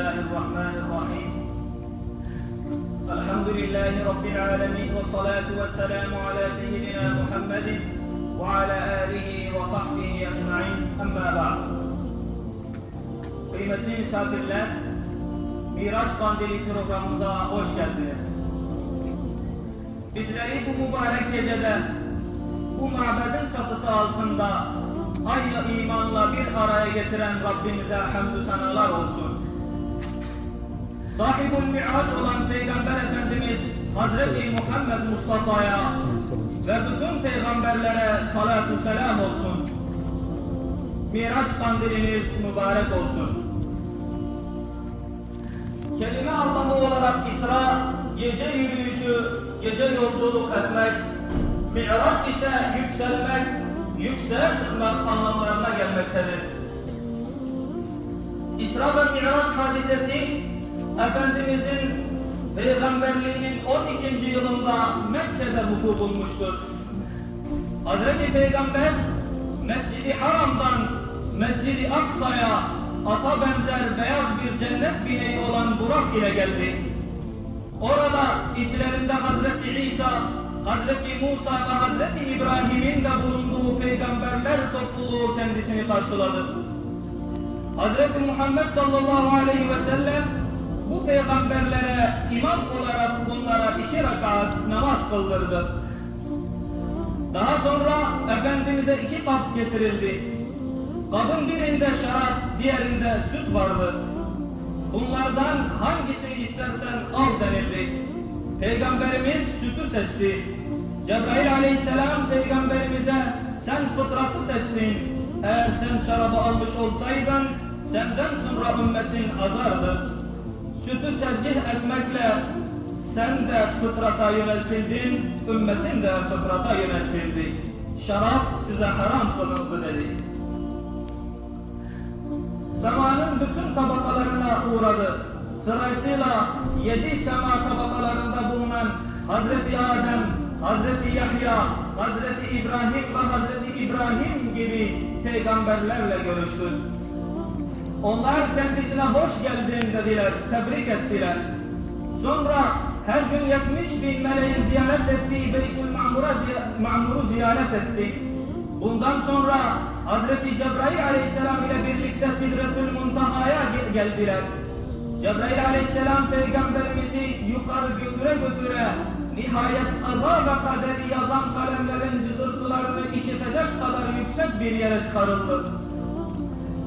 الله الرحمن الرحيم الحمد لله رب العالمين والصلاة والسلام على سيدنا محمد وعلى آله وصحبه أجمعين أما بعد Kıymetli misafirler, Miraç Kandili programımıza hoş geldiniz. Bizleri bu mübarek gecede, bu mabedin çatısı altında aynı imanla bir araya getiren Rabbimize hamdü senalar olsun. Sahibul Mi'raç olan Peygamber Efendimiz Hazreti Muhammed Mustafa'ya ve bütün peygamberlere salatu selam olsun. Miraç kandiliniz mübarek olsun. Kelime anlamı olarak İsra, gece yürüyüşü, gece yolculuk etmek, Mi'raç ise yükselmek, yükseğe çıkmak anlamlarına gelmektedir. İsra ve Mi'raç hadisesi, Efendimizin peygamberliğinin 12. yılında Mekke'de vuku bulmuştur. Hazreti Peygamber Mescid-i Haram'dan Mescid-i Aksa'ya ata benzer beyaz bir cennet bineği olan Burak ile geldi. Orada içlerinde Hazreti İsa, Hazreti Musa ve Hazreti İbrahim'in de bulunduğu peygamberler topluluğu kendisini karşıladı. Hazreti Muhammed sallallahu aleyhi ve sellem bu peygamberlere imam olarak bunlara iki rekat namaz kıldırdı. Daha sonra Efendimiz'e iki kap getirildi. Kabın birinde şarap, diğerinde süt vardı. Bunlardan hangisini istersen al denildi. Peygamberimiz sütü seçti. Cebrail aleyhisselam peygamberimize sen fıtratı seçtin. Eğer sen şarabı almış olsaydın senden sonra ümmetin azardı. Sütü tercih etmekle sen de fıtrata yöneltildin, ümmetin de fıtrata yöneltildi. Şarap size haram kılındı dedi. Semanın bütün tabakalarına uğradı. Sırasıyla yedi sema tabakalarında bulunan Hazreti Adem, Hazreti Yahya, Hazreti İbrahim ve Hazreti İbrahim gibi peygamberlerle görüştü. Onlar kendisine hoş geldin dediler, tebrik ettiler. Sonra her gün 70 bin meleğin ziyaret ettiği Beytül Ma'mur'a Ma'mur'u ziyaret etti. Bundan sonra Hazreti Cebrail aleyhisselam ile birlikte Sidretül Muntaha'ya ge- geldiler. Cebrail aleyhisselam peygamberimizi yukarı götüre götüre nihayet azab ve kaderi yazan kalemlerin cızırtılarını işitecek kadar yüksek bir yere çıkarıldı.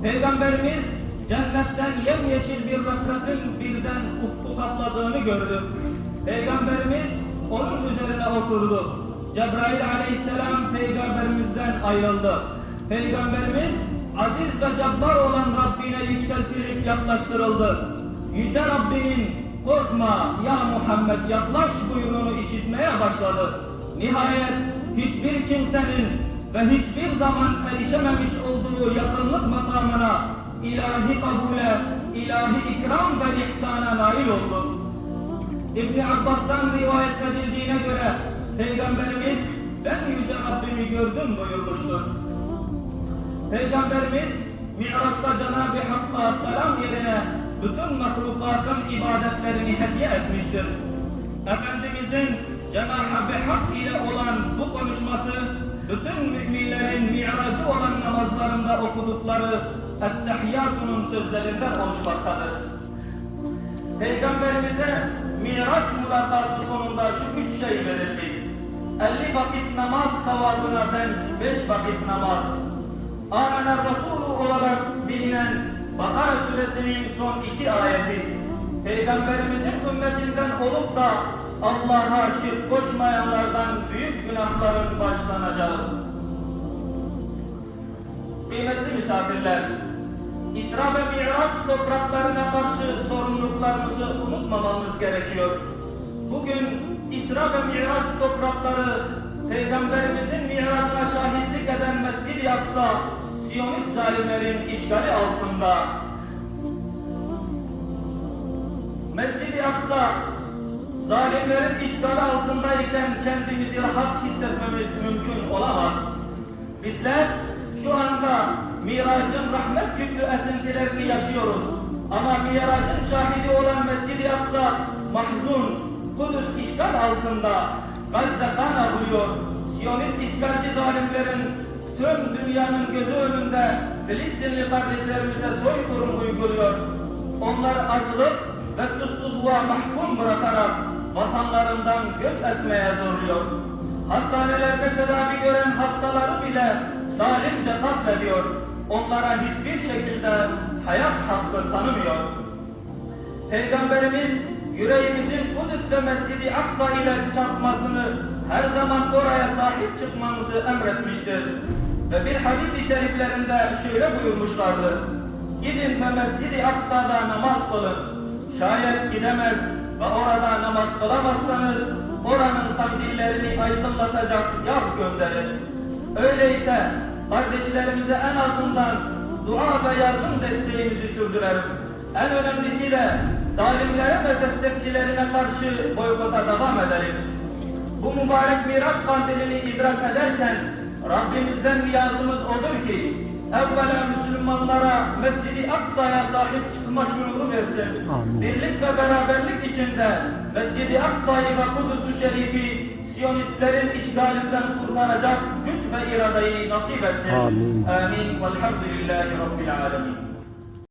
Peygamberimiz cennetten yemyeşil bir refretin birden ufku kapladığını gördü. Peygamberimiz onun üzerine oturdu. Cebrail aleyhisselam peygamberimizden ayrıldı. Peygamberimiz aziz ve cabbar olan Rabbine yükseltilip yaklaştırıldı. Yüce Rabbinin korkma ya Muhammed yaklaş buyruğunu işitmeye başladı. Nihayet hiçbir kimsenin ve hiçbir zaman erişememiş olduğu yakınlık makamına ilahi kabule, ilahi ikram ve ihsana nail oldu. İbn Abbas'tan rivayet edildiğine göre Peygamberimiz ben yüce Rabbimi gördüm buyurmuştur. Peygamberimiz Mi'raç'ta Cenab-ı Hakk'a selam yerine bütün mahlukatın ibadetlerini hediye etmiştir. Efendimizin Cenab-ı Hak ile olan bu konuşması bütün müminlerin mi'racı olan namazlarında okudukları Ettehiyyatu'nun sözlerinden oluşmaktadır. Peygamberimize Miraç mülakatı sonunda şu üç şey verildi. 50 vakit namaz sevabına ben 5 vakit namaz. Amener Resulü olarak bilinen Bakara suresinin son iki ayeti. Peygamberimizin ümmetinden olup da Allah'a şirk koşmayanlardan büyük günahların başlanacağı. Kıymetli misafirler, İsra ve Miraç topraklarına karşı sorumluluklarımızı unutmamamız gerekiyor. Bugün İsra ve Miraç toprakları Peygamberimizin miracına şahitlik eden Mescid-i Aksa Siyonist zalimlerin işgali altında. Mescid-i Aksa zalimlerin işgali altındayken kendimizi rahat hissetmemiz mümkün olamaz. Bizler miracın rahmet yüklü esintilerini yaşıyoruz. Ama miracın şahidi olan Mescid-i Aksa mahzun, Kudüs işgal altında, Gazze kan ağlıyor, Siyonist işgalci zalimlerin tüm dünyanın gözü önünde Filistinli kardeşlerimize soykırım uyguluyor. Onları açlık ve susuzluğa mahkum bırakarak vatanlarından göç etmeye zorluyor. Hastanelerde tedavi gören hastaları bile zalimce katlediyor. Onlara hiçbir şekilde hayat hakkı tanımıyor. Peygamberimiz yüreğimizin Kudüs ve Mescid-i Aksa ile çarpmasını her zaman oraya sahip çıkmamızı emretmiştir. Ve bir hadis-i şeriflerinde şöyle buyurmuşlardır. Gidin ve Mescid-i Aksa'da namaz kılın. Şayet gidemez ve orada namaz kılamazsanız oranın kandillerini aydınlatacak yağ gönderin. Öyleyse kardeşlerimize en azından dua ve yardım desteğimizi sürdürelim. En önemlisi de zalimlere ve destekçilerine karşı boykota devam edelim. Bu mübarek Miraç kandilini idrak ederken Rabbimizden niyazımız odur ki evvela Müslümanlara Mescid-i Aksa'ya sahip çıkma şuuru versin. Amin. Birlik ve beraberlik içinde Mescid-i Aksa'yı ve Kudüs-ü Şerif'i Siyonistlerin işgalinden kurtaracak güç ve iradeyi nasip etsin. Amin. Amin. Velhamdülillahi Rabbil alemin.